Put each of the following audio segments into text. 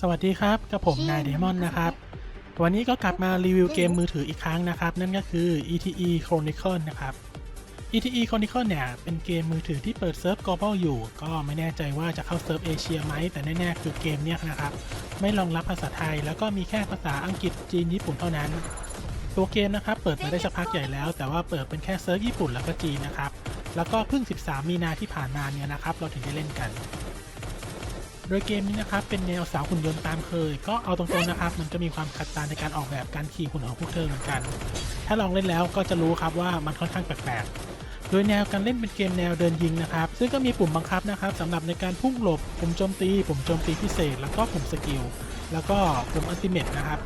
สวัสดีครับกับผมนายเดมอนนะครับ วันนี้ก็กลับมารีวิวเกมมือถืออีกครั้งนะครับ นั่นก็คือ ETE Chronicle นะครับ ETE Chronicle เนี่ย เป็นเกมมือถือที่เปิดเซิร์ฟ global อยู่ ก็ไม่แน่ใจว่าจะเข้าเซิร์ฟเอเชียไหม แต่แน่ๆคือเกมเนี่ยนะครับ ไม่รองรับภาษาไทย แล้วก็มีแค่ภาษาอังกฤษจีนญี่ปุ่นเท่านั้น ตัวเกมนะครับเปิดมาได้สักพักใหญ่แล้ว แต่ว่าเปิดเป็นแค่เซิร์ฟญี่ปุ่นแล้วก็จีนนะครับ แล้วก็เพิ่ง 13 มีนาที่ผ่านมาเนี่ยนะครับ เราถึงได้เล่นกัน โดยเกมนี้นะครับเป็นแนวสาวหุ่นยนต์ตามเคย ก็เอาตรงๆนะครับ มันก็มีความขัดตาในการออกแบบการขี่หุ่นของพวกเธอเหมือนกัน ถ้าลองเล่นแล้วก็จะรู้ครับว่ามันค่อนข้างแปลกๆ โดยแนวการเล่นเป็นเกมแนวเดินยิงนะครับ ซึ่งก็มีปุ่มบังคับนะครับสำหรับในการพุ่งหลบ ปุ่มโจมตี ปุ่มโจมตีพิเศษ แล้วก็ปุ่มสกิล แล้วก็ปุ่มอัลติเมทนะครับ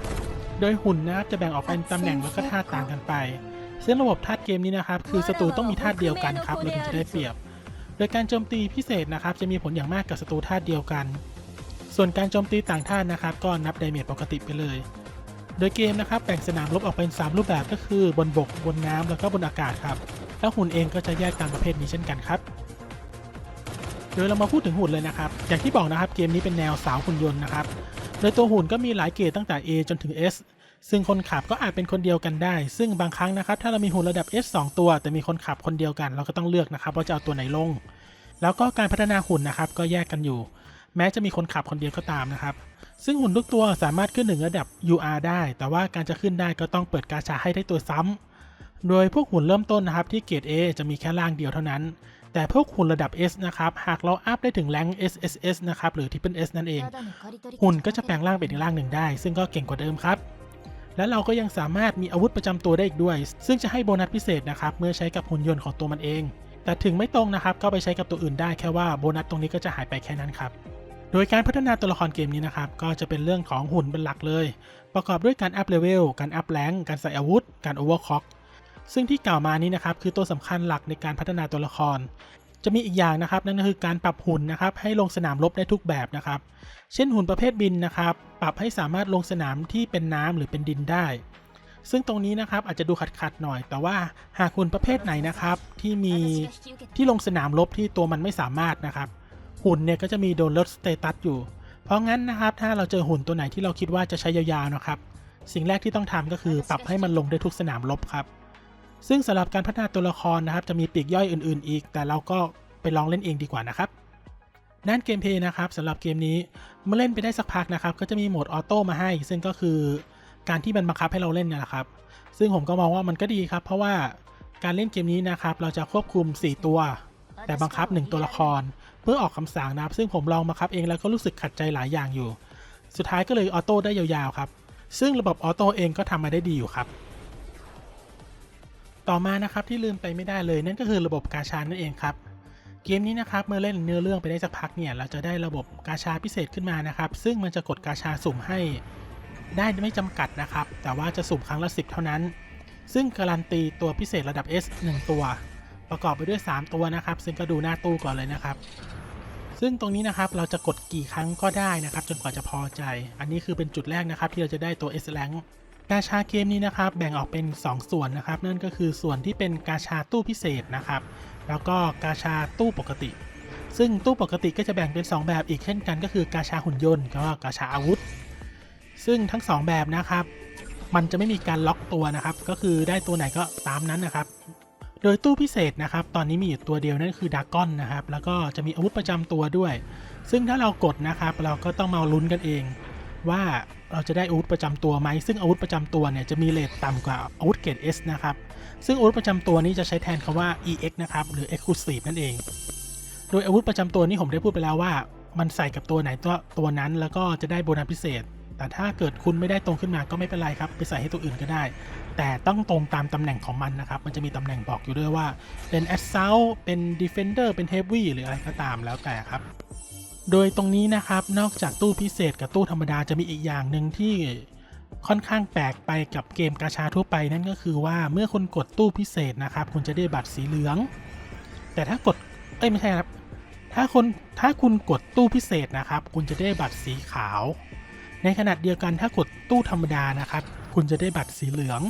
โดยหุ่นนะครับจะแบ่งออกเป็นตำแหน่งแล้วก็ท่าต่างกันไป ซึ่งระบบธาตุเกมนี้นะครับ คือศัตรูต้องมีธาตุเดียวกันครับเราถึงจะได้เปรียบ โดยการโจมตีพิเศษนะครับจะมีผลอย่างมากกับศัตรูธาตุเดียวกัน ส่วนการโจมตีต่างธาตุนะครับก็นับไดเมจปกติไปเลย โดยเกมนะครับแบ่งสนามรบออกเป็น 3 รูปแบบก็คือบนบก บนน้ำแล้วก็บนอากาศครับ แล้วหุ่นเองก็จะแยกตามประเภทนี้เช่นกันครับโดยเรามาพูดถึงหุ่นเลยนะครับ อย่างที่บอกนะครับเกมนี้เป็นแนวสาวหุ่นยนต์นะครับ โดยตัวหุ่นก็มีหลายเกรดตั้งแต่ A จนถึง S ซึ่งคนขับก็อาจเป็นคนเดียวกันได้ ซึ่งบางครั้งนะครับ ถ้าเรามีหุ่นระดับ S 2 ตัว แต่มีคนขับคนเดียวกัน เราก็ต้องเลือกนะครับว่าจะเอาตัวไหนลง แล้วก็การพัฒนาหุ่นนะครับก็แยกกันอยู่ แม้จะมีคนขับคนเดียวก็ตามนะครับ ซึ่งหุ่นทุกตัวสามารถขึ้นหนึ่งระดับ UR ได้ แต่ว่าการจะขึ้นได้ก็ต้องเปิดกาชาให้ได้ตัวซ้ำโดยพวกหุ่นเริ่มต้นนะครับที่เกรด A จะมีแค่ล่างเดียวเท่านั้น แต่พวกหุ่นระดับ S นะครับหากเราอัพได้ถึงแรง SSS นะครับหรือ Triple S นั่นเอง หุ่นก็จะแปลงร่างเป็นอีกร่างหนึ่งได้ ซึ่งก็เก่งกว่าเดิมครับ และเราก็ยังสามารถมีอาวุธประจำตัวได้อีกด้วย ซึ่งจะให้โบนัสพิเศษนะครับเมื่อใช้กับหุ่นยนต์ของตัวมันเอง แต่ถึงไม่ตรงนะครับก็ไปใช้กับตัวอื่นได้แค่ว่าโบนัสตรงนี้ก็จะหายไปแค่นั้นครับโดยการพัฒนาตัวละครเกมนี้นะครับ ก็จะเป็นเรื่องของหุ่นเป็นหลักเลย ประกอบด้วยการอัพเลเวล การอัพแรงการใส่อาวุธ การโอเวอร์คล็อกซึ่งที่กล่าวมานี้นะครับ คือตัวสำคัญหลักในการพัฒนาตัวละคร จะมีอีกอย่างนะครับ นั่นก็คือการปรับหุ่นนะครับ ให้ลงสนามรบได้ทุกแบบนะครับ เช่นหุ่นประเภทบินนะครับ ปรับให้สามารถลงสนามที่เป็นน้ำหรือเป็นดินได้ ซึ่งตรงนี้นะครับอาจจะดูขัดๆหน่อย แต่ว่าหากหุ่นประเภทไหนนะครับ ที่มีที่ลงสนามรบที่ตัวมันไม่สามารถนะครับ หุ่นเนี่ยก็จะมีโดนลดสเตตัสอยู่ เพราะงั้นนะครับ ถ้าเราเจอหุ่นตัวไหนที่เราคิดว่าจะใช้ยาวๆนะครับ สิ่งแรกที่ต้องทำก็คือปรับให้มันลงได้ทุกสนามรบครับ ซึ่งสำหรับการพัฒนาตัวละครนะครับจะมีปีกย่อยอื่น ๆ อีก แต่เราก็ไปลองเล่นเองดีกว่านะครับด้านเกมเพย์นะครับสำหรับเกมนี้เมื่อเล่นไปได้สักพักนะครับ ก็จะมีโหมดออโต้มาให้ ซึ่งก็คือการที่มันบังคับให้เราเล่นนี่แหละครับ ซึ่งผมก็มองว่ามันก็ดีครับ เพราะว่าการเล่นเกมนี้นะครับ เราจะควบคุม 4 ตัว แต่บังคับ 1 ตัวละคร เพื่อออกคำสั่งนะครับ ซึ่งผมลองบังคับเองแล้วก็รู้สึกขัดใจหลายอย่างอยู่ สุดท้ายก็เลยออโต้ได้ยาวๆครับ ซึ่งระบบออโต้เองก็ทำมาได้ดีอยู่ครับ ต่อมานะครับที่ลืมไปไม่ได้เลยนั่นก็คือระบบกาชานั่นเองครับเกมนี้นะครับเมื่อเล่นเนื้อเรื่องไปได้สักพักเนี่ยเราจะได้ระบบกาชาพิเศษขึ้นมานะครับซึ่งมันจะกดกาชาสุ่มให้ได้ไม่จำกัดนะครับ แต่ว่าจะสุ่มครั้งละ 10 เท่านั้น ซึ่งการันตีตัวพิเศษระดับ S 1 ตัว ประกอบไปด้วย 3 ตัวนะครับ ซึ่งก็ดูหน้าตู้ก่อนเลยนะครับ ซึ่งตรงนี้นะครับเราจะกดกี่ครั้งก็ได้นะครับ จนกว่าจะพอใจ อันนี้คือเป็นจุดแรกนะครับที่เราจะได้ตัว S rank กาชาเกมนี้นะครับแบ่งออกเป็น 2 ส่วนนะครับ นั่นก็คือส่วนที่เป็นกาชาตู้พิเศษนะครับ แล้วก็กาชาตู้ปกติ ซึ่งตู้ปกติก็จะแบ่งเป็น 2 แบบอีกเช่นกัน ก็คือกาชาหุ่นยนต์กับกาชาอาวุธ ซึ่งทั้ง 2 แบบนะครับ มันจะไม่มีการล็อกตัวนะครับ ก็คือได้ตัวไหนก็ตามนั้นนะครับ โดยตู้พิเศษนะครับ ตอนนี้มีอยู่ตัวเดียวนั่นคือดากอนนะครับ แล้วก็จะมีอาวุธประจำตัวด้วย ซึ่งถ้าเรากดนะครับ เราก็ต้องมาลุ้นกันเอง ว่าเราจะได้อาวุธประจำตัวไหมซึ่งอาวุธประจำตัวเนี่ยจะมีเรทต่ำกว่าอาวุธเกรด S นะครับ ซึ่งอาวุธประจำตัวนี้จะใช้แทนคำว่า EX นะครับ หรือ Exclusive นั่นเอง โดยอาวุธประจำตัวนี้ผมได้พูดไปแล้วว่า มันใส่กับตัวไหนตัวตัวนั้น แล้วก็จะได้โบนัสพิเศษ แต่ถ้าเกิดคุณไม่ได้ตรงขึ้นมาก็ไม่เป็นไรครับ ไปใส่ให้ตัวอื่นก็ได้ แต่ต้องตรงตามตำแหน่งของมันนะครับ มันจะมีตำแหน่งบอกอยู่ด้วยว่า เป็น Assault เป็น Defender เป็น Heavy หรืออะไรก็ตามแล้วแต่ครับ โดยตรงนี้นะครับนอกจากตู้พิเศษกับตู้ธรรมดาจะมีอีกอย่างหนึ่งที่ค่อนข้างแปลกไปกับเกมกาชาทั่วไปนั่นก็คือว่าเมื่อคุณกดตู้พิเศษนะครับ คุณจะได้บัตรสีเหลือง แต่ถ้ากดเอ้ยไม่ใช่ครับถ้าคนถ้าคุณกดตู้พิเศษนะครับ คุณจะได้บัตรสีขาว ในขณะเดียวกันถ้ากดตู้ธรรมดานะครับ คุณจะได้บัตรสีเหลือง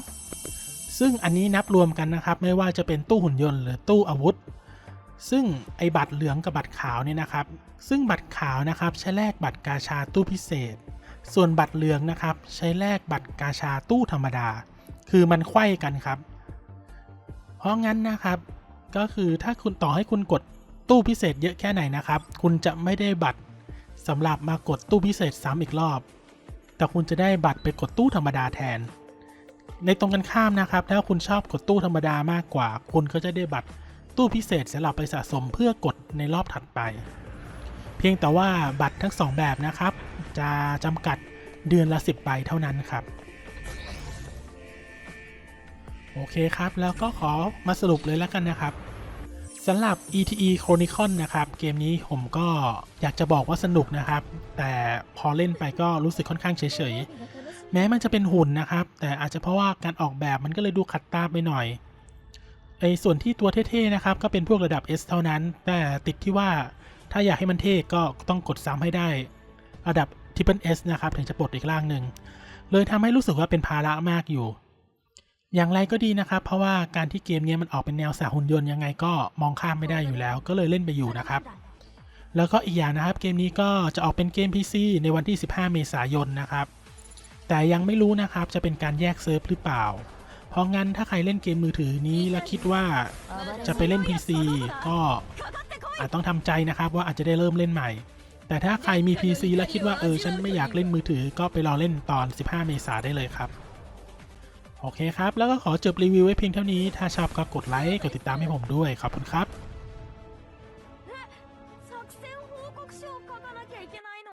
ซึ่งอันนี้นับรวมกันนะครับ ไม่ว่าจะเป็นตู้หุ่นยนต์หรือตู้อาวุธ ซึ่งไอบัตรเหลืองกับบัตรขาวเนี่ยนะครับ ซึ่งบัตรขาวนะครับใช้แลกบัตรกาชาตู้พิเศษ ส่วนบัตรเหลืองนะครับ ใช้แลกบัตรกาชาตู้ธรรมดา คือมันไขว้กันครับ เพราะงั้นนะครับ ก็คือถ้าคุณต่อให้คุณกดตู้พิเศษเยอะแค่ไหนนะครับ คุณจะไม่ได้บัตรสำหรับมากดตู้พิเศษซ้ำอีกรอบ แต่คุณจะได้บัตรไปกดตู้ธรรมดาแทน ในตรงกันข้ามนะครับ ถ้าคุณชอบกดตู้ธรรมดามากกว่า คุณก็จะได้บัตร ตู้พิเศษสำหรับไปสะสมเพื่อกดในรอบถัดไป เพียงแต่ว่าบัตรทั้งสองแบบนะครับ จะจำกัดเดือนละ 10ใบเท่านั้นครับ โอเคครับ แล้วก็ขอมาสรุปเลยแล้วกันนะครับสำหรับ ETE Chronicle นะครับ เกมนี้ผมก็อยากจะบอกว่าสนุกนะครับ แต่พอเล่นไปก็รู้สึกค่อนข้างเฉยๆ แม้มันจะเป็นหุ่นนะครับ แต่อาจจะเพราะว่าการออกแบบมันก็เลยดูขัดตาไปหน่อย ไอ้ส่วนที่ตัวเท่ๆนะครับ ก็เป็นพวกระดับ S เท่านั้น แต่ติดที่ว่าถ้าอยากให้มันเท่ก็ต้องกดซ้ำให้ได้ ระดับ Triple S นะครับ ถึงจะปลดอีกร่างหนึ่ง เลยทำให้รู้สึกว่าเป็นภาระมากอยู่ อย่างไรก็ดีนะครับ เพราะว่าการที่เกมนี้มันออกเป็นแนวสาหุ่นยนต์ยังไงก็มองข้ามไม่ได้อยู่แล้ว ก็เลยเล่นไปอยู่นะครับ แล้วก็อีกอย่างนะครับ เกมนี้ก็จะออกเป็นเกม PC ในวันที่ 15 เมษายนนะครับ แต่ยังไม่รู้นะครับจะเป็นการแยกเซิร์ฟหรือเปล่า เพราะงั้นถ้าใครเล่นเกมมือถือนี้แล้วคิดว่าจะไปเล่น PC ก็อาจต้องทำใจนะครับว่าอาจจะได้เริ่มเล่นใหม่ แต่ถ้าใครมี PC แล้วคิดว่าเออฉันไม่อยากเล่นมือถือ ก็ไปรอเล่นตอน 15 เมษาได้เลยครับโอเคครับ แล้วก็ขอจบรีวิวไว้เพียงเท่านี้ ถ้าชอบก็กดไลค์ กดติดตามให้ผมด้วย ขอบคุณครับ